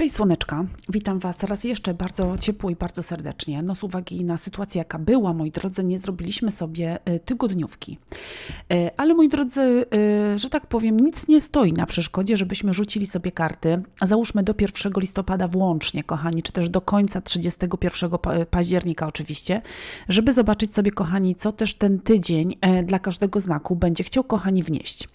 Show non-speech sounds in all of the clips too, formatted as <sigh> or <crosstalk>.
Cześć słoneczka, witam Was raz jeszcze bardzo ciepło i bardzo serdecznie. No z uwagi na sytuację jaka była, moi drodzy, nie zrobiliśmy sobie y, tygodniówki. Y, Ale moi drodzy, y, że tak powiem, nic nie stoi na przeszkodzie, żebyśmy rzucili sobie karty. Załóżmy do 1 listopada włącznie, kochani, czy też do końca 31 pa- października oczywiście, żeby zobaczyć sobie, kochani, co też ten tydzień e, dla każdego znaku będzie chciał, kochani, wnieść.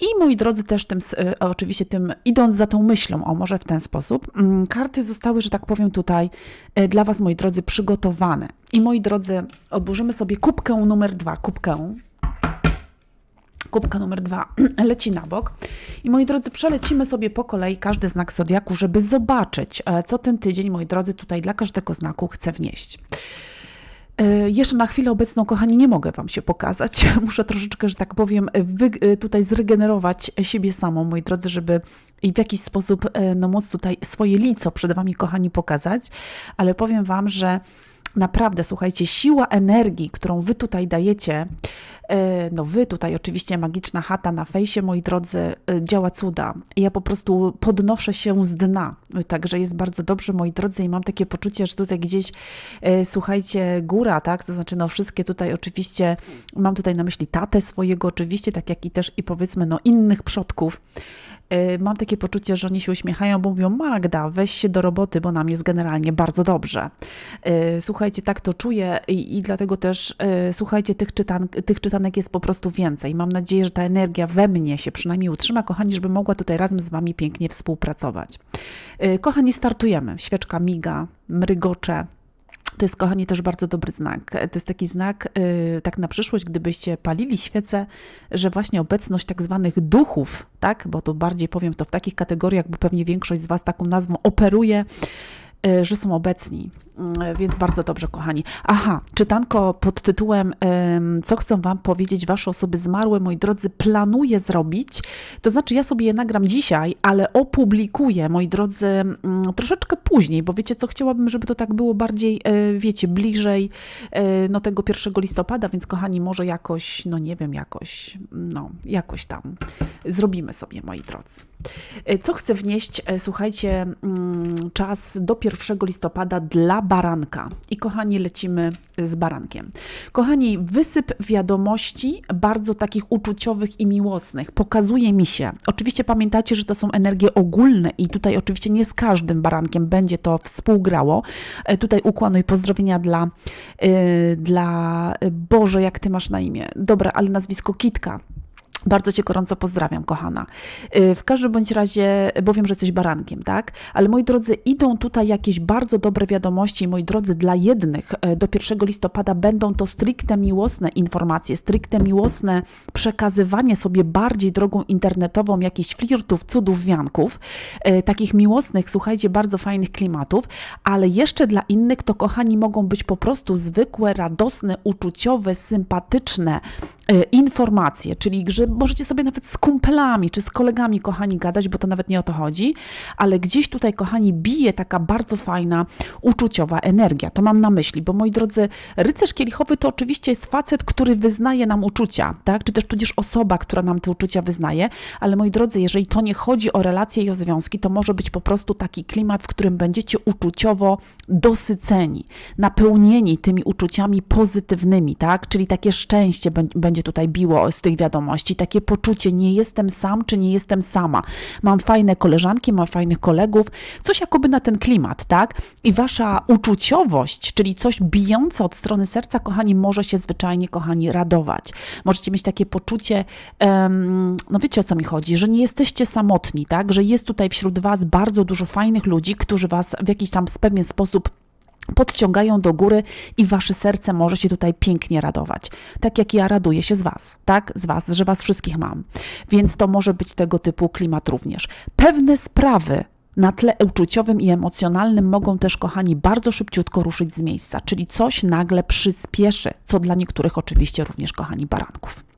I moi drodzy, też tym, e, oczywiście tym, idąc za tą myślą, o może w ten sposób, mm, karty zostały, że tak powiem, tutaj e, dla Was, moi drodzy, przygotowane. I moi drodzy, odburzymy sobie kubkę numer dwa, kubkę. Kubka numer dwa <clears throat> leci na bok. I moi drodzy, przelecimy sobie po kolei każdy znak zodiaku, żeby zobaczyć, e, co ten tydzień, moi drodzy, tutaj dla każdego znaku chce wnieść. E, Jeszcze na chwilę obecną, kochani, nie mogę Wam się pokazać. <laughs> Muszę troszeczkę, że tak powiem, tutaj zregenerować siebie samą, moi drodzy, żeby i w jakiś sposób e, no, móc tutaj swoje lico przed Wami, kochani, pokazać. Ale powiem Wam, że naprawdę, słuchajcie, siła energii, którą Wy tutaj dajecie, e, no Wy tutaj oczywiście magiczna chata na fejsie, moi drodzy, e, działa cuda. Ja po prostu podnoszę się z dna, także jest bardzo dobrze, moi drodzy, i mam takie poczucie, że tutaj gdzieś, słuchajcie, góra, tak, to znaczy no wszystkie tutaj oczywiście, mam tutaj na myśli tatę swojego oczywiście, tak jak i też i powiedzmy no innych przodków, mam takie poczucie, że oni się uśmiechają, bo mówią: Magda, weź się do roboty, bo nam jest generalnie bardzo dobrze. E, Słuchajcie, tak to czuję i, i dlatego też, e, słuchajcie, tych, czytan, tych czytanek jest po prostu więcej. Mam nadzieję, że ta energia we mnie się przynajmniej utrzyma, kochani, żeby mogła tutaj razem z Wami pięknie współpracować. Kochani, startujemy. Świeczka miga, mrygocze. To jest, kochani, też bardzo dobry znak. To jest taki znak, yy, tak na przyszłość, gdybyście palili świece, że właśnie obecność tak zwanych duchów, tak, bo to bardziej powiem to w takich kategoriach, bo pewnie większość z Was taką nazwą operuje, yy, że są obecni. Yy, Więc bardzo dobrze, kochani. Aha, czytanko pod tytułem Co chcą Wam powiedzieć Wasze osoby zmarłe, moi drodzy, planuję zrobić. To znaczy, ja sobie je nagram dzisiaj, ale opublikuję, moi drodzy, mm, troszeczkę później, bo wiecie co, chciałabym, żeby to tak było bardziej, e, wiecie, bliżej e, no, tego 1 listopada, więc kochani, może jakoś, no nie wiem, jakoś, no, jakoś tam zrobimy sobie, moi drodzy. E, Co chcę wnieść, e, słuchajcie, mm, czas do 1 listopada dla baranka. I kochani, lecimy z barankiem. Kochani, wysyp wiadomości bardzo takich uczuciowych i miłosnych pokazuje mi się. Oczywiście pamiętacie, że to są energie ogólne i tutaj oczywiście nie z każdym barankiem będzie to współgrało. E, Tutaj ukłonu i pozdrowienia dla, e, dla Boże, jak ty masz na imię. Dobra, ale nazwisko Kitka. Bardzo Cię gorąco pozdrawiam, kochana. Y, W każdym bądź razie, bo wiem, że jesteś barankiem, tak? Ale moi drodzy, idą tutaj jakieś bardzo dobre wiadomości. Moi drodzy, dla jednych e, do 1 listopada będą to stricte miłosne informacje, stricte miłosne przekazywanie sobie bardziej drogą internetową jakichś flirtów, cudów, wianków, e, takich miłosnych, słuchajcie, bardzo fajnych klimatów, ale jeszcze dla innych to, kochani, mogą być po prostu zwykłe, radosne, uczuciowe, sympatyczne informacje, czyli że możecie sobie nawet z kumpelami czy z kolegami, kochani, gadać, bo to nawet nie o to chodzi, ale gdzieś tutaj, kochani, bije taka bardzo fajna, uczuciowa energia. To mam na myśli, bo moi drodzy, rycerz kielichowy to oczywiście jest facet, który wyznaje nam uczucia, tak? Czy też tudzież osoba, która nam te uczucia wyznaje, ale moi drodzy, jeżeli to nie chodzi o relacje i o związki, to może być po prostu taki klimat, w którym będziecie uczuciowo dosyceni, napełnieni tymi uczuciami pozytywnymi, tak? Czyli takie szczęście bę- będzie tutaj biło z tych wiadomości, takie poczucie, nie jestem sam, czy nie jestem sama. Mam fajne koleżanki, mam fajnych kolegów, coś jakoby na ten klimat, tak? I wasza uczuciowość, czyli coś bijące od strony serca, kochani, może się zwyczajnie, kochani, radować. Możecie mieć takie poczucie, em, no wiecie o co mi chodzi, że nie jesteście samotni, tak? Że jest tutaj wśród was bardzo dużo fajnych ludzi, którzy was w jakiś tam pewien sposób podciągają do góry i wasze serce może się tutaj pięknie radować. Tak jak ja raduję się z was, tak? Z was, że was wszystkich mam. Więc to może być tego typu klimat również. Pewne sprawy na tle uczuciowym i emocjonalnym mogą też, kochani, bardzo szybciutko ruszyć z miejsca, czyli coś nagle przyspieszy, co dla niektórych oczywiście również, kochani, baranków.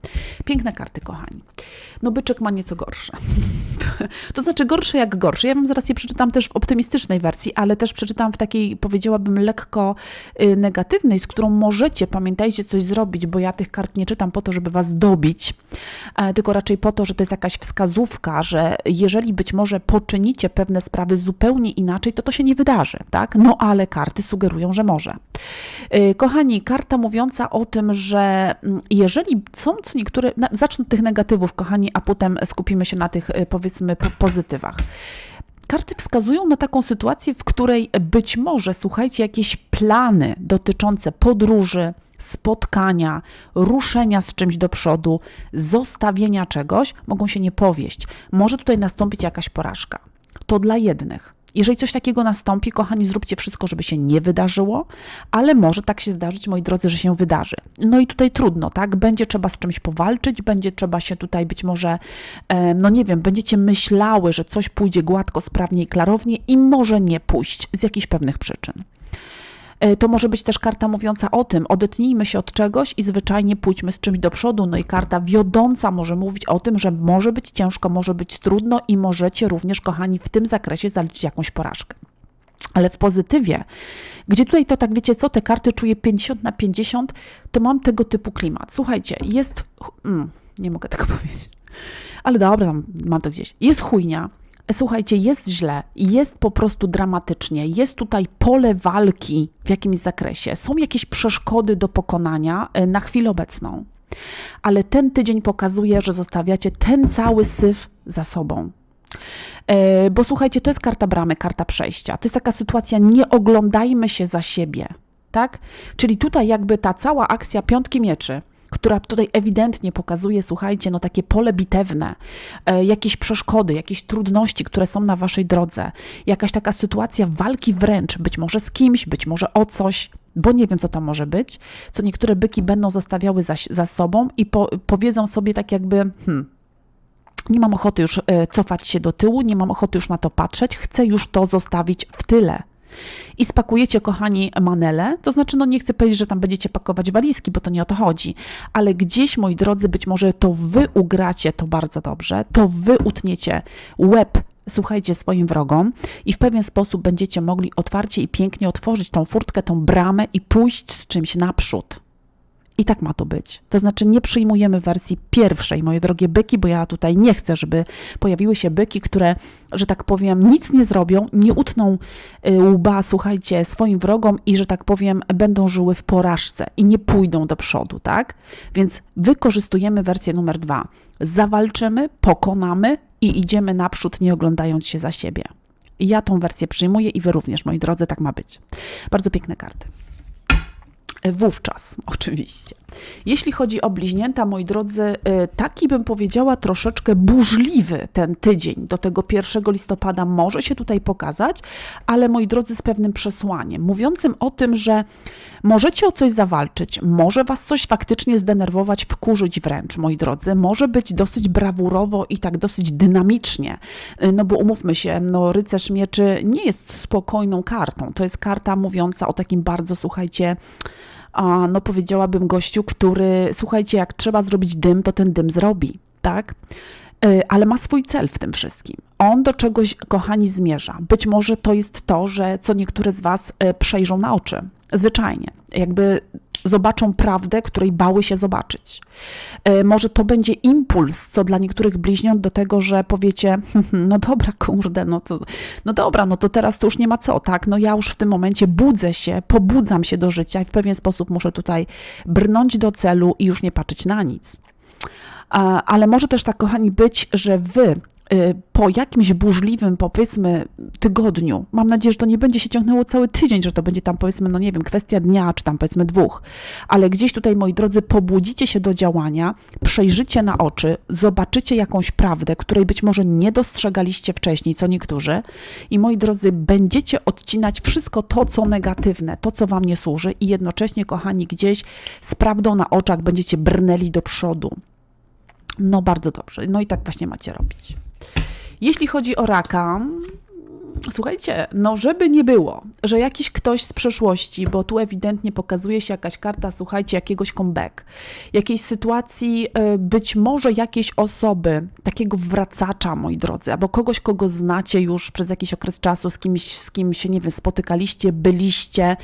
Piękne karty, kochani. No byczek ma nieco gorsze. <laughs> To znaczy gorsze jak gorsze. Ja wam zaraz je przeczytam też w optymistycznej wersji, ale też przeczytam w takiej, powiedziałabym, lekko y, negatywnej, z którą możecie, pamiętajcie, coś zrobić, bo ja tych kart nie czytam po to, żeby was dobić, e, tylko raczej po to, że to jest jakaś wskazówka, że jeżeli być może poczynicie pewne sprawy zupełnie inaczej, to to się nie wydarzy, tak? No ale karty sugerują, że może. Y, Kochani, karta mówiąca o tym, że mm, jeżeli są co niektóre, zacznę od tych negatywów, kochani, a potem skupimy się na tych, y, powiedzmy, po- pozytywach. Karty wskazują na taką sytuację, w której być może, słuchajcie, jakieś plany dotyczące podróży, spotkania, ruszenia z czymś do przodu, zostawienia czegoś mogą się nie powieść. Może tutaj nastąpić jakaś porażka. To dla jednych. Jeżeli coś takiego nastąpi, kochani, zróbcie wszystko, żeby się nie wydarzyło, ale może tak się zdarzyć, moi drodzy, że się wydarzy. No i tutaj trudno, tak? Będzie trzeba z czymś powalczyć, będzie trzeba się tutaj być może, e, no nie wiem, będziecie myślały, że coś pójdzie gładko, sprawnie i klarownie i może nie pójść z jakichś pewnych przyczyn. E, To może być też karta mówiąca o tym, odetnijmy się od czegoś i zwyczajnie pójdźmy z czymś do przodu. No i karta wiodąca może mówić o tym, że może być ciężko, może być trudno i możecie również, kochani, w tym zakresie zaliczyć jakąś porażkę. Ale w pozytywie, gdzie tutaj to tak wiecie co, te karty czuję 50 na 50, to mam tego typu klimat. Słuchajcie, jest. Mm, nie mogę tego <laughs> powiedzieć. Ale dobra, mam to gdzieś. Jest chujnia. Słuchajcie, jest źle, jest po prostu dramatycznie, jest tutaj pole walki w jakimś zakresie, są jakieś przeszkody do pokonania e, na chwilę obecną. Ale ten tydzień pokazuje, że zostawiacie ten cały syf za sobą. E, Bo słuchajcie, to jest karta bramy, karta przejścia. To jest taka sytuacja, nie oglądajmy się za siebie, tak? Czyli tutaj jakby ta cała akcja piątki mieczy, która tutaj ewidentnie pokazuje, słuchajcie, no takie pole bitewne, e, jakieś przeszkody, jakieś trudności, które są na waszej drodze, jakaś taka sytuacja walki wręcz, być może z kimś, być może o coś, bo nie wiem, co to może być, co niektóre byki będą zostawiały za, za sobą i po, powiedzą sobie tak jakby, hmm, nie mam ochoty już e, cofać się do tyłu, nie mam ochoty już na to patrzeć, chcę już to zostawić w tyle. I spakujecie, kochani, manele, to znaczy, no nie chcę powiedzieć, że tam będziecie pakować walizki, bo to nie o to chodzi, ale gdzieś, moi drodzy, być może to wy ugracie to bardzo dobrze, to wy utniecie łeb, słuchajcie, swoim wrogom i w pewien sposób będziecie mogli otwarcie i pięknie otworzyć tą furtkę, tą bramę i pójść z czymś naprzód. I tak ma to być. To znaczy, nie przyjmujemy wersji pierwszej, moje drogie byki, bo ja tutaj nie chcę, żeby pojawiły się byki, które, że tak powiem, nic nie zrobią, nie utną y, łba, słuchajcie, swoim wrogom i, że tak powiem, będą żyły w porażce i nie pójdą do przodu, tak? Więc wykorzystujemy wersję numer dwa. Zawalczymy, pokonamy i idziemy naprzód, nie oglądając się za siebie. Ja tą wersję przyjmuję i wy również, moi drodzy, tak ma być. Bardzo piękne karty. Wówczas, oczywiście. Jeśli chodzi o bliźnięta, moi drodzy, y, taki bym powiedziała troszeczkę burzliwy ten tydzień do tego 1 listopada może się tutaj pokazać, ale moi drodzy, z pewnym przesłaniem, mówiącym o tym, że możecie o coś zawalczyć, może was coś faktycznie zdenerwować, wkurzyć wręcz, moi drodzy, może być dosyć brawurowo i tak dosyć dynamicznie, Y, no bo umówmy się, no rycerz mieczy nie jest spokojną kartą, to jest karta mówiąca o takim bardzo, słuchajcie, a, no powiedziałabym gościu, który, słuchajcie, jak trzeba zrobić dym, to ten dym zrobi, tak? Y, Ale ma swój cel w tym wszystkim. On do czegoś, kochani, zmierza. Być może to jest to, że co niektóre z Was y, przejrzą na oczy. Zwyczajnie. Jakby zobaczą prawdę, której bały się zobaczyć. Y, Może to będzie impuls, co dla niektórych bliźniąt do tego, że powiecie, "Hmm, no dobra, kurde, no to, no dobra, no to teraz to już nie ma co, tak? No ja już w tym momencie budzę się, pobudzam się do życia i w pewien sposób muszę tutaj brnąć do celu i już nie patrzeć na nic. A- Ale może też tak, kochani, być, że wy po jakimś burzliwym, powiedzmy, tygodniu, mam nadzieję, że to nie będzie się ciągnęło cały tydzień, że to będzie tam, powiedzmy, no nie wiem, kwestia dnia, czy tam powiedzmy dwóch, ale gdzieś tutaj, moi drodzy, pobudzicie się do działania, przejrzycie na oczy, zobaczycie jakąś prawdę, której być może nie dostrzegaliście wcześniej, co niektórzy, i moi drodzy, będziecie odcinać wszystko to, co negatywne, to, co wam nie służy, i jednocześnie, kochani, gdzieś z prawdą na oczach będziecie brnęli do przodu. No bardzo dobrze. No i tak właśnie macie robić. Jeśli chodzi o raka, Słuchajcie, no żeby nie było, że jakiś ktoś z przeszłości, bo tu ewidentnie pokazuje się jakaś karta, słuchajcie, jakiegoś comeback, jakiejś sytuacji, y, być może jakiejś osoby, takiego wracacza, moi drodzy, albo kogoś, kogo znacie już przez jakiś okres czasu, z kimś, z kim się, nie wiem, spotykaliście, byliście,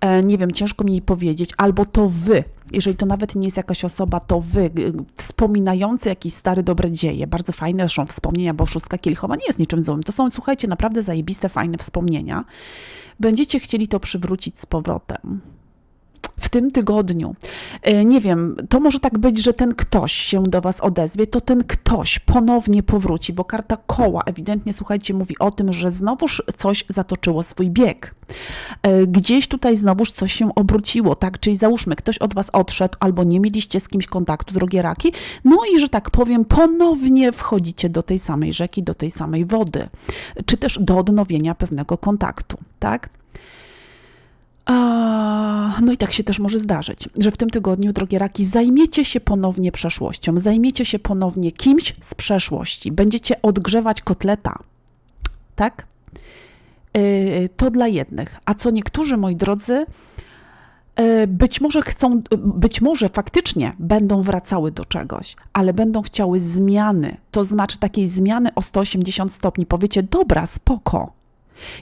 e, nie wiem, ciężko mi powiedzieć, albo to wy, jeżeli to nawet nie jest jakaś osoba, to wy, wspominający jakieś stare, dobre dzieje, bardzo fajne zresztą wspomnienia, bo szóstka kielichowa nie jest niczym złym. To są, słuchajcie, naprawdę zajebiste, fajne wspomnienia. Będziecie chcieli to przywrócić z powrotem w tym tygodniu. E, Nie wiem, to może tak być, że ten ktoś się do Was odezwie, to ten ktoś ponownie powróci, bo karta koła ewidentnie, słuchajcie, mówi o tym, że znowuż coś zatoczyło swój bieg. E, Gdzieś tutaj znowuż coś się obróciło, tak? Czyli załóżmy, ktoś od Was odszedł albo nie mieliście z kimś kontaktu, drogie raki, no i że tak powiem, ponownie wchodzicie do tej samej rzeki, do tej samej wody, czy też do odnowienia pewnego kontaktu, tak? No i tak się też może zdarzyć, że w tym tygodniu, drogie raki, zajmiecie się ponownie przeszłością, zajmiecie się ponownie kimś z przeszłości, będziecie odgrzewać kotleta, tak? Yy, to dla jednych. A co niektórzy, moi drodzy, yy, być może chcą, być może faktycznie będą wracały do czegoś, ale będą chciały zmiany, to znaczy takiej zmiany o 180 stopni. Powiecie, dobra, spoko,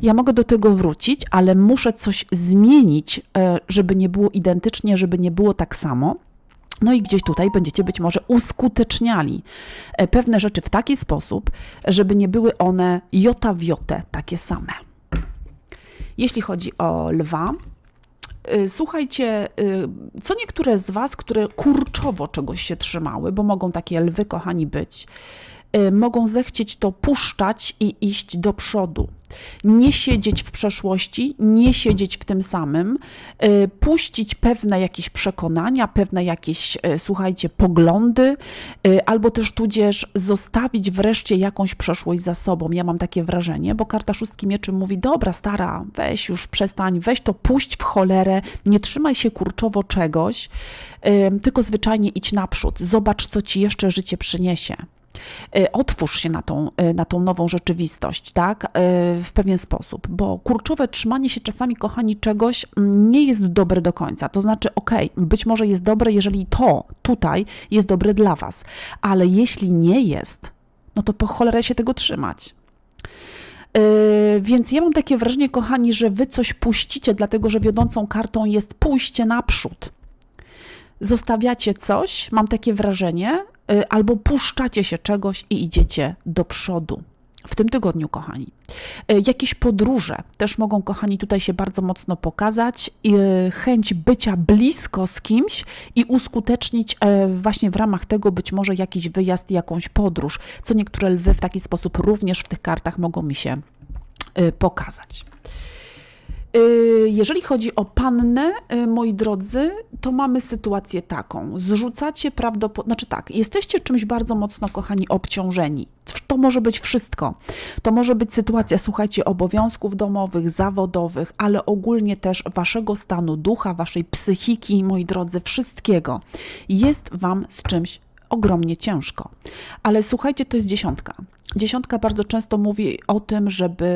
ja mogę do tego wrócić, ale muszę coś zmienić, e, żeby nie było identycznie, żeby nie było tak samo. No i gdzieś tutaj będziecie być może uskuteczniali e, pewne rzeczy w taki sposób, żeby nie były one jota w jotę takie same. Jeśli chodzi o lwa, y, słuchajcie, co niektóre z Was, które kurczowo czegoś się trzymały, bo mogą takie lwy, kochani, być, mogą zechcieć to puszczać i iść do przodu. Nie siedzieć w przeszłości, nie siedzieć w tym samym, y, puścić pewne jakieś przekonania, pewne jakieś, y, słuchajcie, poglądy, y, albo też tudzież zostawić wreszcie jakąś przeszłość za sobą. Ja mam takie wrażenie, bo karta szóstki mieczy mówi, dobra stara, weź już, przestań, weź to, puść w cholerę, nie trzymaj się kurczowo czegoś, y, tylko zwyczajnie idź naprzód, zobacz, co ci jeszcze życie przyniesie. Y, Otwórz się na tą, y, na tą nową rzeczywistość, tak? Y, W pewien sposób, bo kurczowe trzymanie się czasami, kochani, czegoś mm, nie jest dobre do końca. To znaczy, okej, być może jest dobre, jeżeli to tutaj jest dobre dla Was, ale jeśli nie jest, no to po cholerę się tego trzymać. Więc ja mam takie wrażenie, kochani, że wy coś puścicie, dlatego że wiodącą kartą jest pójście naprzód zostawiacie coś, mam takie wrażenie, y, albo puszczacie się czegoś i idziecie do przodu. W tym tygodniu, kochani. Y, Jakieś podróże też mogą, kochani, tutaj się bardzo mocno pokazać. Y, Chęć bycia blisko z kimś i uskutecznić e, właśnie w ramach tego być może jakiś wyjazd, jakąś podróż, co niektóre lwy w taki sposób również w tych kartach mogą mi się pokazać. Y, Jeżeli chodzi o pannę, y, moi drodzy, to mamy sytuację taką. Zrzucacie prawdopodobnie, znaczy tak, jesteście czymś bardzo mocno, kochani, obciążeni. To może być wszystko. To może być sytuacja, słuchajcie, obowiązków domowych, zawodowych, ale ogólnie też waszego stanu ducha, waszej psychiki, moi drodzy, wszystkiego. Jest wam z czymś ogromnie ciężko. Ale słuchajcie, to jest dziesiątka. Dziesiątka bardzo często mówi o tym, żeby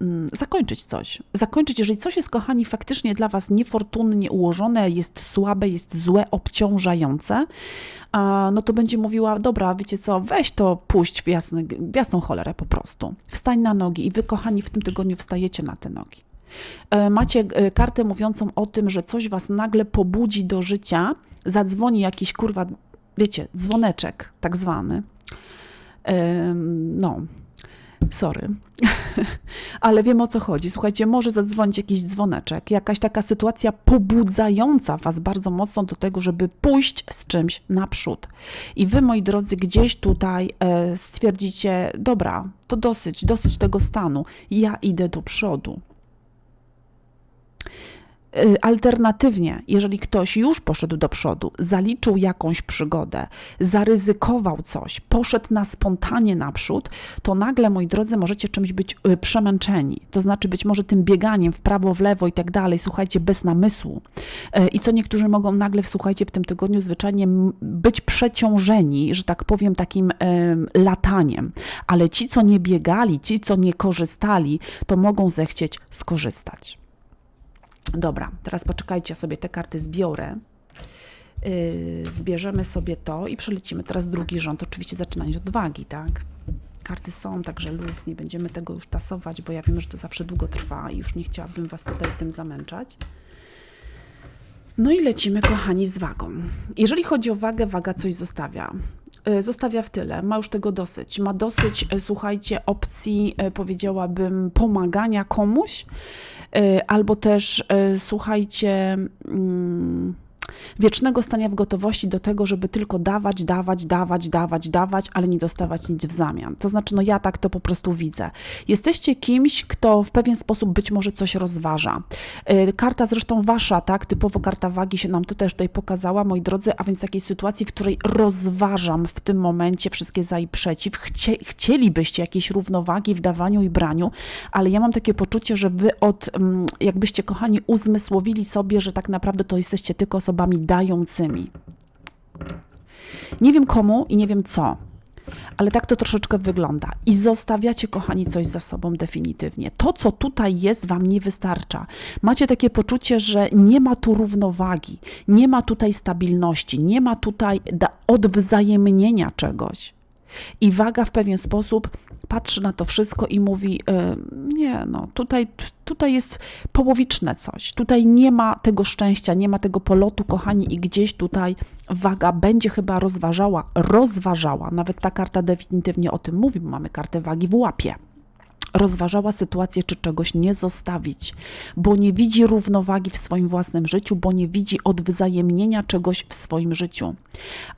mm, zakończyć coś. Zakończyć, jeżeli coś jest, kochani, faktycznie dla Was niefortunnie ułożone, jest słabe, jest złe, obciążające, no to będzie mówiła, dobra, wiecie co, weź to, puść w, jasny, w jasną cholerę po prostu. Wstań na nogi i Wy, kochani, w tym tygodniu wstajecie na te nogi. E, Macie e, kartę mówiącą o tym, że coś Was nagle pobudzi do życia, zadzwoni jakiś kurwa, wiecie, dzwoneczek tak zwany. No, sorry, <laughs> ale wiem o co chodzi. Słuchajcie, może zadzwonić jakiś dzwoneczek, jakaś taka sytuacja pobudzająca Was bardzo mocno do tego, żeby pójść z czymś naprzód. I Wy, moi drodzy, gdzieś tutaj e, stwierdzicie, dobra, to dosyć, dosyć tego stanu, ja idę do przodu. Y, Alternatywnie, jeżeli ktoś już poszedł do przodu, zaliczył jakąś przygodę, zaryzykował coś, poszedł na spontanie naprzód, to nagle, moi drodzy, możecie czymś być y, przemęczeni. To znaczy być może tym bieganiem w prawo, w lewo i tak dalej, słuchajcie, bez namysłu. Y, I co niektórzy mogą nagle, słuchajcie, w tym tygodniu zwyczajnie być przeciążeni, że tak powiem, takim em, lataniem. Ale ci, co nie biegali, ci, co nie korzystali, to mogą zechcieć skorzystać. Dobra, teraz poczekajcie, sobie te karty zbiorę. Yy, zbierzemy sobie to i przelecimy teraz drugi rząd, oczywiście zaczynając od wagi, tak? Karty są, także luz, nie będziemy tego już tasować, bo ja wiem, że to zawsze długo trwa i już nie chciałabym Was tutaj tym zamęczać. No i lecimy, kochani, z wagą. Jeżeli chodzi o wagę, waga coś zostawia. Y, Zostawia w tyle, ma już tego dosyć. Ma dosyć, y, słuchajcie, opcji, y, powiedziałabym, pomagania komuś, albo też, słuchajcie, mm, wiecznego stania w gotowości do tego, żeby tylko dawać, dawać, dawać, dawać, dawać, ale nie dostawać nic w zamian. To znaczy, no ja tak to po prostu widzę. Jesteście kimś, kto w pewien sposób być może coś rozważa. Y, Karta zresztą wasza, tak, typowo karta wagi się nam też tutaj pokazała, moi drodzy, a więc takiej sytuacji, w której rozważam w tym momencie wszystkie za i przeciw. Chcie, chcielibyście jakiejś równowagi w dawaniu i braniu, ale ja mam takie poczucie, że wy od, mm, jakbyście kochani uzmysłowili sobie, że tak naprawdę to jesteście tylko osobami dającymi. Nie wiem komu i nie wiem co, ale tak to troszeczkę wygląda. I zostawiacie, kochani, coś za sobą definitywnie. To, co tutaj jest, wam nie wystarcza. Macie takie poczucie, że nie ma tu równowagi, nie ma tutaj stabilności, nie ma tutaj odwzajemnienia czegoś. I waga w pewien sposób patrzy na to wszystko i mówi: y, Nie, no, tutaj, tutaj jest połowiczne coś. Tutaj nie ma tego szczęścia, nie ma tego polotu, kochani, i gdzieś tutaj waga będzie chyba rozważała, rozważała. Nawet ta karta definitywnie o tym mówi, bo mamy kartę wagi w łapie rozważała sytuację, czy czegoś nie zostawić, bo nie widzi równowagi w swoim własnym życiu, bo nie widzi odwzajemnienia czegoś w swoim życiu.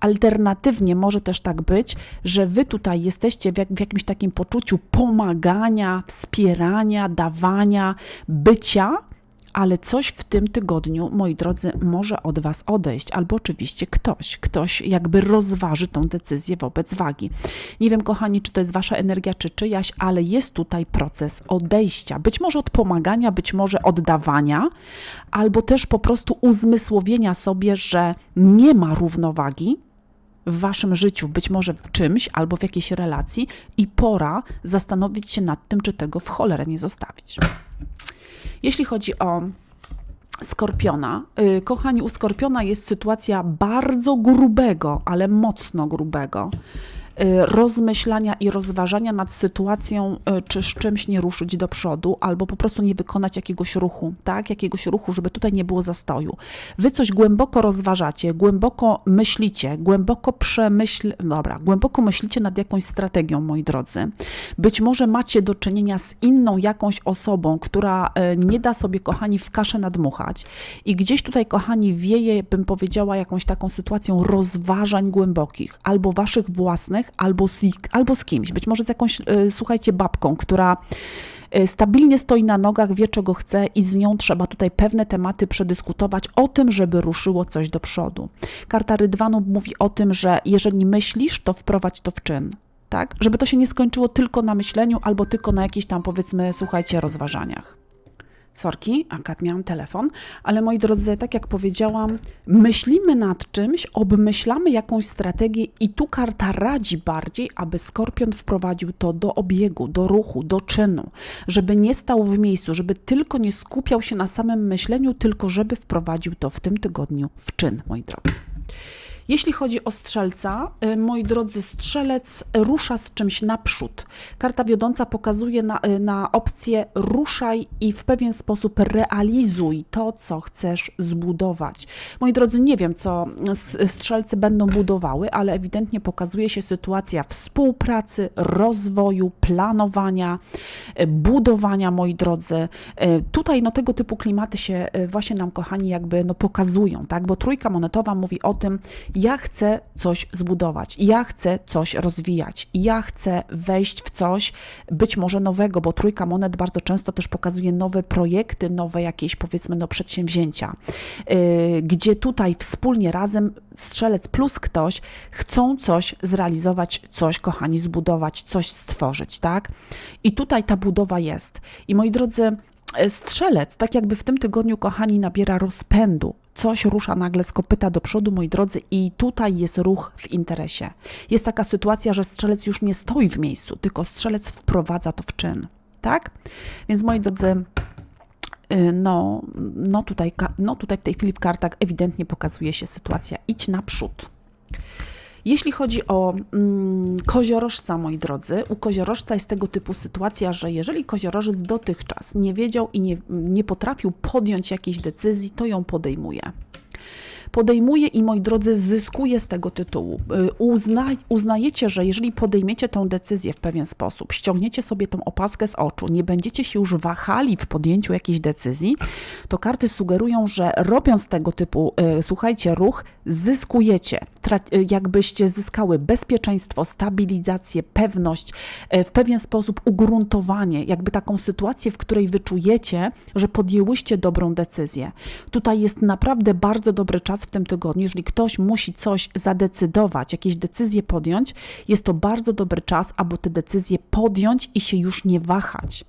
Alternatywnie może też tak być, że wy tutaj jesteście w, jak, w jakimś takim poczuciu pomagania, wspierania, dawania, bycia. Ale coś w tym tygodniu, moi drodzy, może od Was odejść, albo oczywiście ktoś, ktoś jakby rozważy tą decyzję wobec wagi. Nie wiem, kochani, czy to jest Wasza energia, czy czyjaś, ale jest tutaj proces odejścia. Być może od pomagania, być może oddawania, albo też po prostu uzmysłowienia sobie, że nie ma równowagi, w waszym życiu, być może w czymś albo w jakiejś relacji, i pora zastanowić się nad tym, czy tego w cholerę nie zostawić. Jeśli chodzi o Skorpiona, y, kochani, u Skorpiona jest sytuacja bardzo grubego, ale mocno grubego rozmyślania i rozważania nad sytuacją, y, czy z czymś nie ruszyć do przodu, albo po prostu nie wykonać jakiegoś ruchu, tak? Jakiegoś ruchu, żeby tutaj nie było zastoju. Wy coś głęboko rozważacie, głęboko myślicie, głęboko przemyśl, dobra, głęboko myślicie nad jakąś strategią, moi drodzy. Być może macie do czynienia z inną jakąś osobą, która e, nie da sobie, kochani, w kaszę nadmuchać i gdzieś tutaj, kochani, wieje, bym powiedziała, jakąś taką sytuacją rozważań głębokich, albo waszych własnych, albo z, albo z kimś, być może z jakąś, e, słuchajcie, babką, która e, stabilnie stoi na nogach, wie czego chce i z nią trzeba tutaj pewne tematy przedyskutować o tym, żeby ruszyło coś do przodu. Karta Rydwanu mówi o tym, że jeżeli myślisz, to wprowadź to w czyn. Tak? Żeby to się nie skończyło tylko na myśleniu albo tylko na jakichś tam, powiedzmy, słuchajcie, rozważaniach. Sorki, akad miałam telefon, ale moi drodzy, tak jak powiedziałam, myślimy nad czymś, obmyślamy jakąś strategię i tu karta radzi bardziej, aby skorpion wprowadził to do obiegu, do ruchu, do czynu, żeby nie stał w miejscu, żeby tylko nie skupiał się na samym myśleniu, tylko żeby wprowadził to w tym tygodniu w czyn, moi drodzy. Jeśli chodzi o strzelca, y, moi drodzy, strzelec rusza z czymś naprzód. Karta wiodąca pokazuje na, y, na opcję ruszaj i w pewien sposób realizuj to, co chcesz zbudować. Moi drodzy, nie wiem, co strzelcy będą budowały, ale ewidentnie pokazuje się sytuacja współpracy, rozwoju, planowania, y, budowania, moi drodzy. Tutaj no, tego typu klimaty się właśnie nam, kochani, jakby no, pokazują, tak? Bo trójka monetowa mówi o tym, Ja chcę coś zbudować, ja chcę coś rozwijać, ja chcę wejść w coś być może nowego, bo trójka monet bardzo często też pokazuje nowe projekty, nowe jakieś powiedzmy no przedsięwzięcia, yy, gdzie tutaj wspólnie razem strzelec plus ktoś chcą coś zrealizować, coś kochani zbudować, coś stworzyć, tak? I tutaj ta budowa jest. I moi drodzy, e, strzelec, tak jakby w tym tygodniu, kochani, nabiera rozpędu. Coś rusza nagle z kopyta do przodu, moi drodzy, i tutaj jest ruch w interesie. Jest taka sytuacja, że strzelec już nie stoi w miejscu, tylko strzelec wprowadza to w czyn, tak? Więc moi drodzy, y, no, no, tutaj, no tutaj w tej chwili w kartach ewidentnie pokazuje się sytuacja. Idź naprzód. Jeśli chodzi o mm, koziorożca, moi drodzy, u koziorożca jest tego typu sytuacja, że jeżeli koziorożec dotychczas nie wiedział i nie, nie potrafił podjąć jakiejś decyzji, to ją podejmuje podejmuje i moi drodzy, zyskuje z tego tytułu. Y, Uzna, uznajecie, że jeżeli podejmiecie tą decyzję w pewien sposób, ściągniecie sobie tą opaskę z oczu, nie będziecie się już wahali w podjęciu jakiejś decyzji, to karty sugerują, że robiąc tego typu, y, słuchajcie, ruch, zyskujecie, y, jakbyście zyskały bezpieczeństwo, stabilizację, pewność, w pewien sposób ugruntowanie, jakby taką sytuację, w której wyczujecie, że podjęłyście dobrą decyzję. Tutaj jest naprawdę bardzo dobry czas w tym tygodniu, jeżeli ktoś musi coś zadecydować, jakieś decyzje podjąć, jest to bardzo dobry czas, aby te decyzje podjąć i się już nie wahać.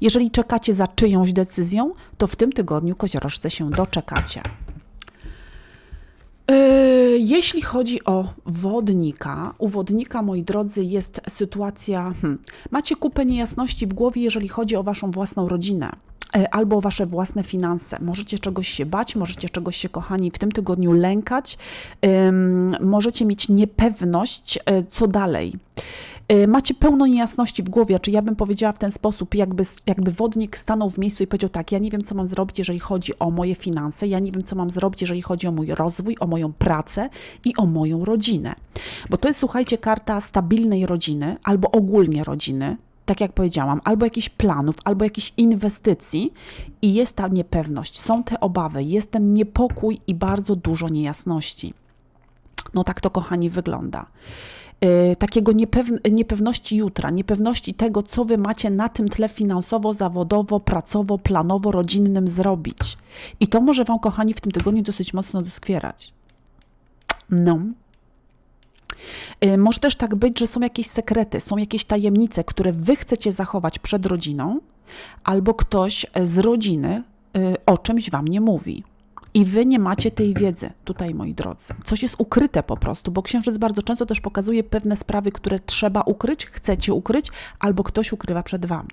Jeżeli czekacie za czyjąś decyzją, to w tym tygodniu koziorożce się doczekacie. Yy, Jeśli chodzi o wodnika, u wodnika, moi drodzy, jest sytuacja. Hmm, macie kupę niejasności w głowie, jeżeli chodzi o waszą własną rodzinę. E, Albo wasze własne finanse. Możecie czegoś się bać, możecie czegoś się, kochani, w tym tygodniu lękać, możecie mieć niepewność, e, co dalej. E, Macie pełno niejasności w głowie, czy ja bym powiedziała w ten sposób, jakby, jakby wodnik stanął w miejscu i powiedział tak, ja nie wiem, co mam zrobić, jeżeli chodzi o moje finanse, ja nie wiem, co mam zrobić, jeżeli chodzi o mój rozwój, o moją pracę i o moją rodzinę. Bo to jest, słuchajcie, karta stabilnej rodziny albo ogólnie rodziny, tak jak powiedziałam, albo jakichś planów, albo jakichś inwestycji i jest ta niepewność, są te obawy, jest ten niepokój i bardzo dużo niejasności. No tak to, kochani, wygląda. Yy, takiego niepewn- niepewności jutra, niepewności tego, co wy macie na tym tle finansowo, zawodowo, pracowo, planowo, rodzinnym zrobić. I to może wam, kochani, w tym tygodniu dosyć mocno doskwierać. No. Y, Może też tak być, że są jakieś sekrety, są jakieś tajemnice, które wy chcecie zachować przed rodziną, albo ktoś z rodziny y, o czymś wam nie mówi. I wy nie macie tej wiedzy, tutaj moi drodzy. Coś jest ukryte po prostu, bo księżyc bardzo często też pokazuje pewne sprawy, które trzeba ukryć, chcecie ukryć, albo ktoś ukrywa przed wami.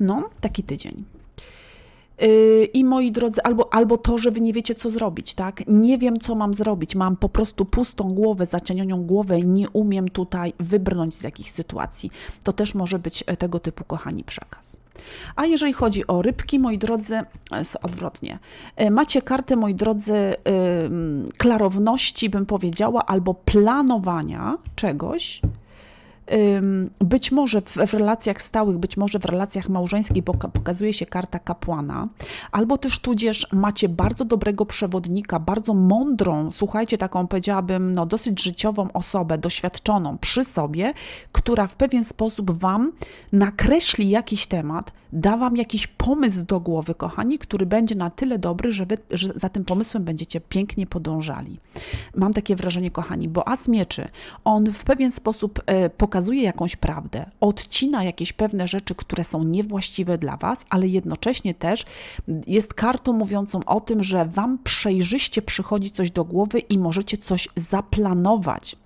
No, taki tydzień. Yy, I moi drodzy, albo, albo to, że wy nie wiecie, co zrobić, tak? Nie wiem, co mam zrobić. Mam po prostu pustą głowę, zacienioną głowę, nie umiem tutaj wybrnąć z jakichś sytuacji. To też może być e, tego typu, kochani, przekaz. A jeżeli chodzi o rybki, moi drodzy, jest odwrotnie. E, Macie kartę, moi drodzy, ym, klarowności, bym powiedziała, albo planowania czegoś, być może w, relacjach stałych, być może w relacjach małżeńskich poka- pokazuje się karta kapłana, albo też tudzież macie bardzo dobrego przewodnika, bardzo mądrą, słuchajcie, taką powiedziałabym, no dosyć życiową osobę, doświadczoną przy sobie, która w pewien sposób wam nakreśli jakiś temat, da wam jakiś pomysł do głowy, kochani, który będzie na tyle dobry, że, wy, że za tym pomysłem będziecie pięknie podążali. Mam takie wrażenie, kochani, bo as mieczy, on w pewien sposób e, pokazuje jakąś prawdę, odcina jakieś pewne rzeczy, które są niewłaściwe dla was, ale jednocześnie też jest kartą mówiącą o tym, że wam przejrzyście przychodzi coś do głowy i możecie coś zaplanować.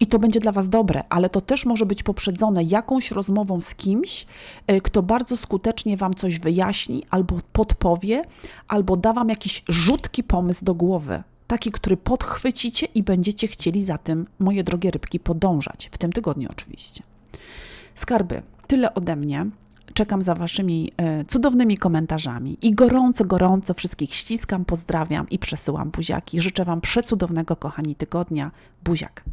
I to będzie dla Was dobre, ale to też może być poprzedzone jakąś rozmową z kimś, y, kto bardzo skutecznie Wam coś wyjaśni, albo podpowie, albo da Wam jakiś rzutki pomysł do głowy. Taki, który podchwycicie i będziecie chcieli za tym, moje drogie rybki, podążać. W tym tygodniu oczywiście. Skarby, tyle ode mnie. Czekam za Waszymi e, cudownymi komentarzami i gorąco, gorąco wszystkich ściskam, pozdrawiam i przesyłam buziaki. Życzę Wam przecudownego, kochani, tygodnia. Buziak.